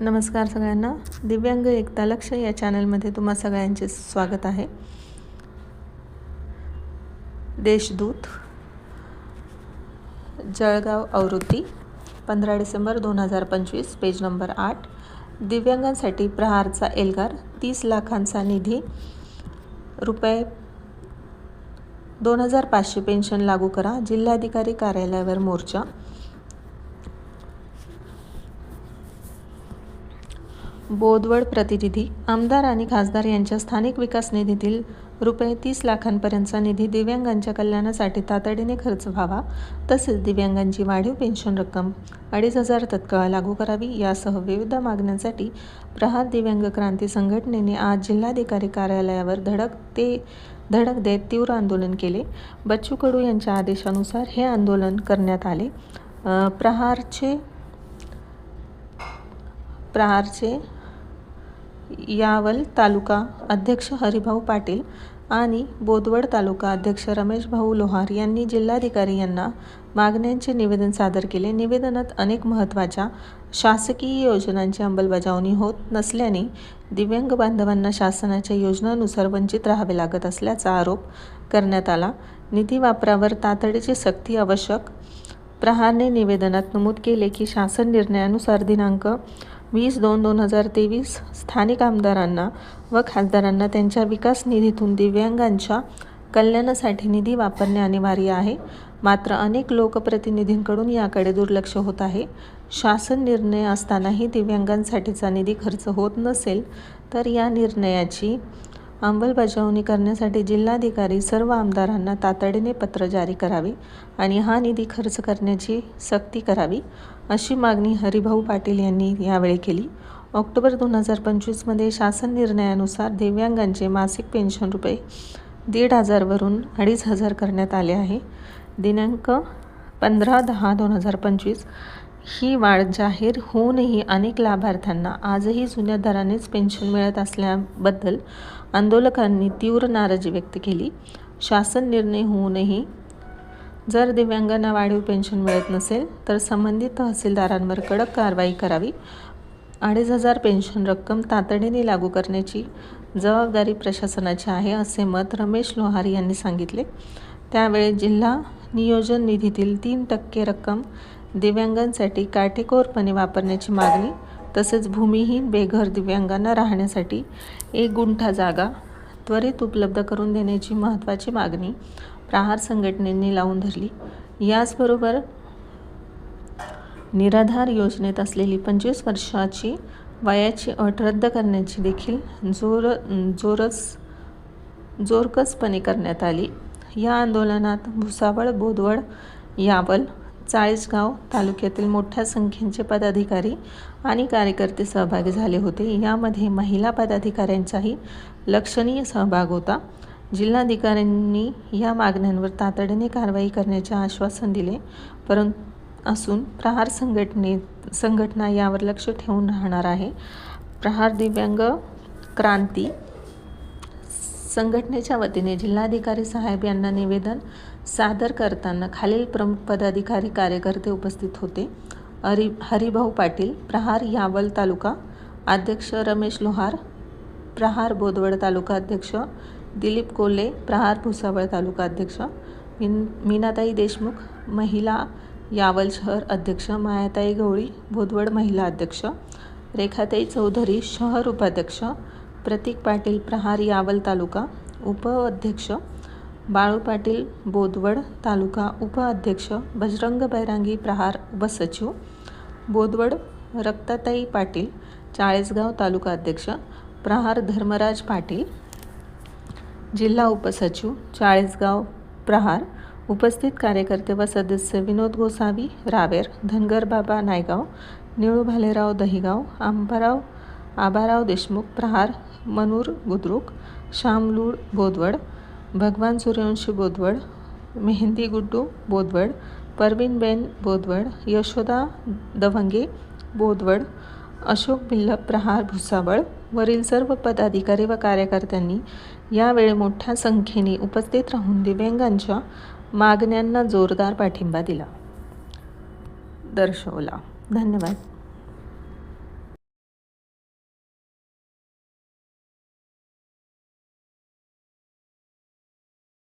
नमस्कार सगळ्यांना. दिव्यांग एकता लक्ष या चॅनलमध्ये तुम्हा सगळ्यांचे स्वागत आहे. देशदूत जळगाव आवृत्ती पंधरा डिसेंबर दोन हजार पंचवीस पेज नंबर आठ. दिव्यांगांसाठी प्रहारचा एल्गार तीस लाखांचा निधी रुपये दोन हजार पाचशे पेन्शन लागू करा. जिल्हाधिकारी कार्यालयावर मोर्चा. बोदवड प्रतिनिधी आमदार आणि खासदार यांच्या स्थानिक विकास निधीतील रुपये तीस लाखांपर्यंतचा निधी दिव्यांगांच्या कल्याणासाठी तातडीने खर्च व्हावा तसेच दिव्यांगांची वाढीव पेन्शन रक्कम अडीच हजार तत्काळ लागू करावी यासह विविध मागण्यांसाठी प्रहार दिव्यांग क्रांती संघटनेने आज जिल्हाधिकारी कार्यालयावर धडक ते धडक देत तीव्र आंदोलन केले. बच्चू कडू यांच्या आदेशानुसार हे आंदोलन करण्यात आले. प्रहारचे प्रहारचे यावल तालुका अध्यक्ष हरिभाऊ पाटील आणि बोदवड तालुका अध्यक्ष रमेश भाऊ लोहार यांनी जिल्हाधिकारी यांना मागण्यांचे निवेदन सादर केले. निवेदनात अनेक महत्त्वाच्या शासकीय योजनांची अंमलबजावणी होत नसल्याने दिव्यांग बांधवांना शासनाच्या योजनानुसार वंचित राहावे लागत असल्याचा आरोप करण्यात आला. निधी वापरावर तातडीची सक्ती आवश्यक. प्रहारने निवेदनात नमूद केले की शासन निर्णयानुसार दिनांक वीस दोन दोन हजार तेवीस स्थानिक आमदारांना व खासदारांना त्यांच्या विकास निधीतून दिव्यांगांच्या कल्याणासाठी निधी वापरणे अनिवार्य आहे. मात्र अनेक लोकप्रतिनिधींकडून याकडे दुर्लक्ष होत आहे. शासन निर्णय असतानाही दिव्यांगांसाठीचा निधी खर्च होत नसेल तर या निर्णयाची अंमलबजावणी करण्यासाठी जिल्हाधिकारी सर्व आमदारांना तातडीने पत्र जारी करावे आणि हा निधी खर्च करण्याची सक्ती करावी अशी मागणी हरिभाऊ पाटील यांनी यावेळी केली. ऑक्टोबर दोन हजार पंचवीसमध्ये शासन निर्णयानुसार दिव्यांगांचे मासिक पेन्शन रुपये दीड हजारवरून अडीच हजार करण्यात आले आहे. दिनांक पंधरा दहा दोन हजार पंचवीस ही वाढ जाहीर होऊनही अनेक लाभार्थ्यांना आजही जुन्या दरानेच पेन्शन मिळत असल्याबद्दल आंदोलकांनी तीव्र नाराजी व्यक्त केली. शासन निर्णय होऊनही जर दिव्यांगांना वाढीव पेन्शन मिळत नसेल तर संबंधित तहसीलदारांवर कडक कारवाई करावी. अडीच हजार पेन्शन रक्कम तातडीने लागू करण्याची जबाबदारी प्रशासनाची आहे असे मत रमेश लोहारी यांनी सांगितले. त्यावेळी जिल्हा नियोजन निधीतील तीन टक्के रक्कम दिव्यांगांसाठी काटेकोरपणे वापरण्याची मागणी तसेच भूमिहीन बेघर दिव्यांगांना राहण्यासाठी एक गुंठा जागा त्वरित उपलब्ध करून देण्याची महत्त्वाची मागणी प्रहार संघटनेने लावून धरली. याचबरोबर निराधार योजनेत असलेली पंचवीस वर्षाची वयाची अट रद्द करण्याची देखील जोर जोरस जोरकसपणे करण्यात आली. या आंदोलनात भुसावळ बोदवड यावल चाळीसगाव तालुक्यातील मोठ्या संख्येचे पदाधिकारी आणि कार्यकर्ते सहभागी झाले होते. यामध्ये महिला पदाधिकाऱ्यांचाही लक्षणीय सहभाग होता. जिल्हाधिकाऱ्यांनी या मागण्यांवर तातडीने कारवाई करण्याचे आश्वासन दिले परंतु असून प्रहार संघटने संघटना यावर लक्ष ठेवून राहणार आहे. प्रहार दिव्यांग क्रांती संघटनेच्या वतीने जिल्हाधिकारी साहेब यांना निवेदन सादर करताना खालील प्रमुख पदाधिकारी कार्यकर्ते उपस्थित होते. हरि हरिभाऊ पाटील प्रहार यावल तालुका अध्यक्ष रमेश लोहार प्रहार बोदवड तालुका अध्यक्ष दिलीप कोल्हे प्रहार भुसावळ तालुका अध्यक्ष मिन मीनाताई देशमुख महिला यावल शहर अध्यक्ष मायाताई गवळी बोदवड महिला अध्यक्ष रेखाताई चौधरी शहर उपाध्यक्ष प्रतीक पाटील प्रहार यावल तालुका उपअध्यक्ष बाळू पाटील बोदवड तालुका उपअध्यक्ष बजरंग बैरांगी प्रहार उपसचिव बोदवड रक्ताताई पाटील चाळीसगाव तालुका अध्यक्ष प्रहार धर्मराज पाटील जिल्हा उपसचिव चाळीसगाव प्रहार उपस्थित कार्यकर्ते व सदस्य विनोद गोसावी रावेर धनगर बाबा नायगाव निळू भालेराव दहिगाव आंबाराव आबाराव देशमुख प्रहार मनूर बुद्रुक श्यामलूड बोदवड भगवान सूर्यवंशी बोदवड मेहंदी गुड्डू बोदवड परवीनबेन बोदवड यशोदा दवंगे बोदवड अशोक बिल्लप प्रहार भुसावळ वरील सर्व पदाधिकारी व कार्यकर्त्यांनी यावेळी मोठ्या संख्येने उपस्थित राहून दिव्यांगांच्या मागण्यांना जोरदार पाठिंबा दिला. दर्शवला. धन्यवाद.